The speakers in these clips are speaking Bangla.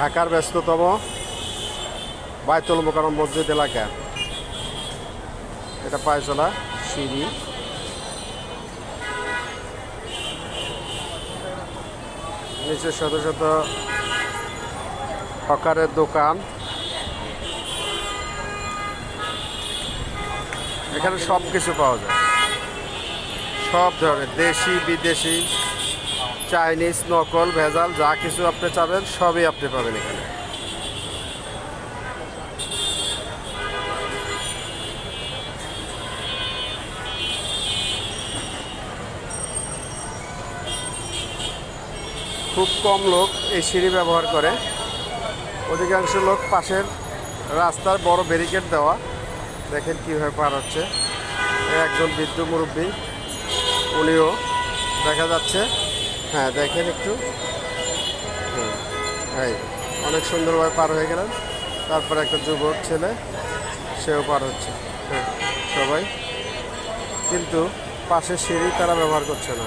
ঢাকার ব্যস্ততম বাইতুল মোকারম মসজিদ এলাকা। এটা পায়চলা সিঁড়ি। নিচে শত শত হকারের দোকান। এখানে সব কিছু পাওয়া যায়। সব ধরনের, দেশি, বিদেশি। চাইনিজ নকল, ভেজাল, যা কিছু আপনি চাবেন, সবই আপনি পাবেন এখানে। খুব কম লোক এই সিঁড়ি ব্যবহার করে। অধিকাংশ লোক পাশের রাস্তার বড় ব্যারিকেড দেওয়া। দেখেন কীভাবে পার হচ্ছে। একজন বৃদ্ধ মুরব্বী, উনিও দেখা যাচ্ছে। হ্যাঁ দেখেন একটু। এই, অনেক সুন্দরভাবে পার হয়ে গেলেন তারপরে একটা যুবক ছেলে, সেও পার হচ্ছে। হ্যাঁ সবাই। কিন্তু পাশের সিঁড়ি তারা ব্যবহার করছে না।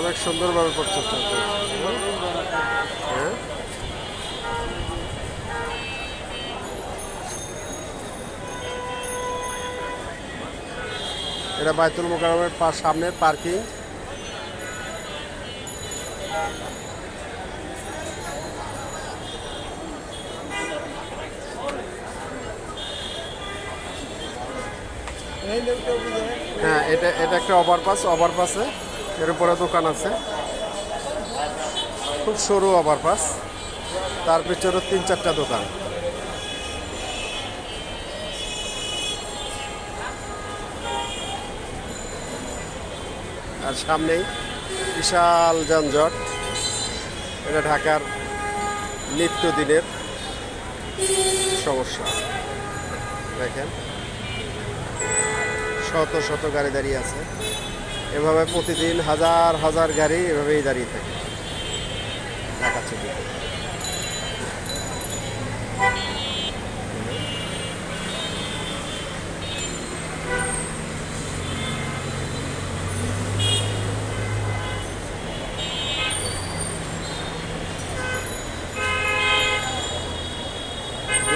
অনেক সুন্দরভাবে করছে এটা বাইতুল মোকারমের পা সামনের পার্কিং। হ্যাঁ এটা এটা একটা ওভারপাস ওভারপাসে এর উপরে দোকান আছে। খুব সরু ওভারপাস তার পিছনে তিন চারটা দোকান। আর সামনেই বিশাল যানজট। এটা ঢাকার নিত্যদিনের সমস্যা। দেখেন, শত শত গাড়ি দাঁড়িয়ে আছে। এভাবে প্রতিদিন হাজার হাজার গাড়ি এভাবেই দাঁড়িয়ে থাকে। ঢাকা সিটিতে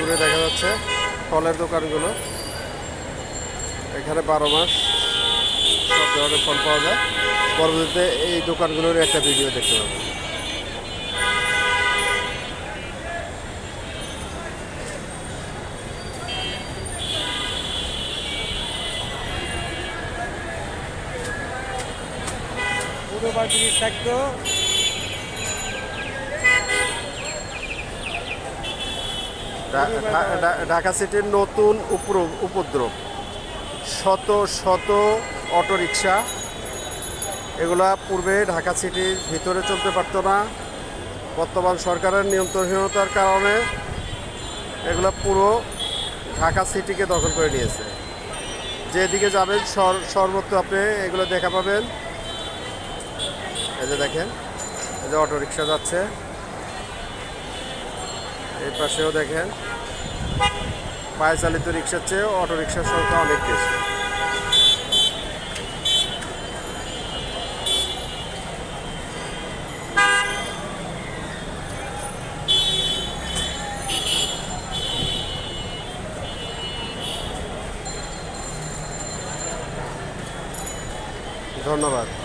দূরে দেখা যাচ্ছে ফলের দোকানগুলো। এখানে বারো মাস সব ধরনের ফল পাওয়া যায়। পরবর্তীতে এই দোকানগুলোর একটা ভিডিও দেখতে পাবেন। পুরো বাড়ি থাকতো ঢাকা সিটির নতুন উপদ্রব। শত শত অটোরিকশা। এগুলা পূর্বে ঢাকা সিটির ভিতরে চলতে পারতো না। বর্তমান সরকারের নিয়ন্ত্রণহীনতার কারণে এগুলা পুরো ঢাকা সিটিকে দখল করে নিয়েছে। যেদিকে যাবেন, সর- সর্বত্র আপনি এগুলো দেখা পাবেন। এই যে দেখেন, এই যে অটোরিকশা যাচ্ছে। এই পাশেও দেখেন। পায়ে চালিত রিক্সার চেয়ে অটো রিক্সার সংখ্যা অনেক বেশি। ধন্যবাদ।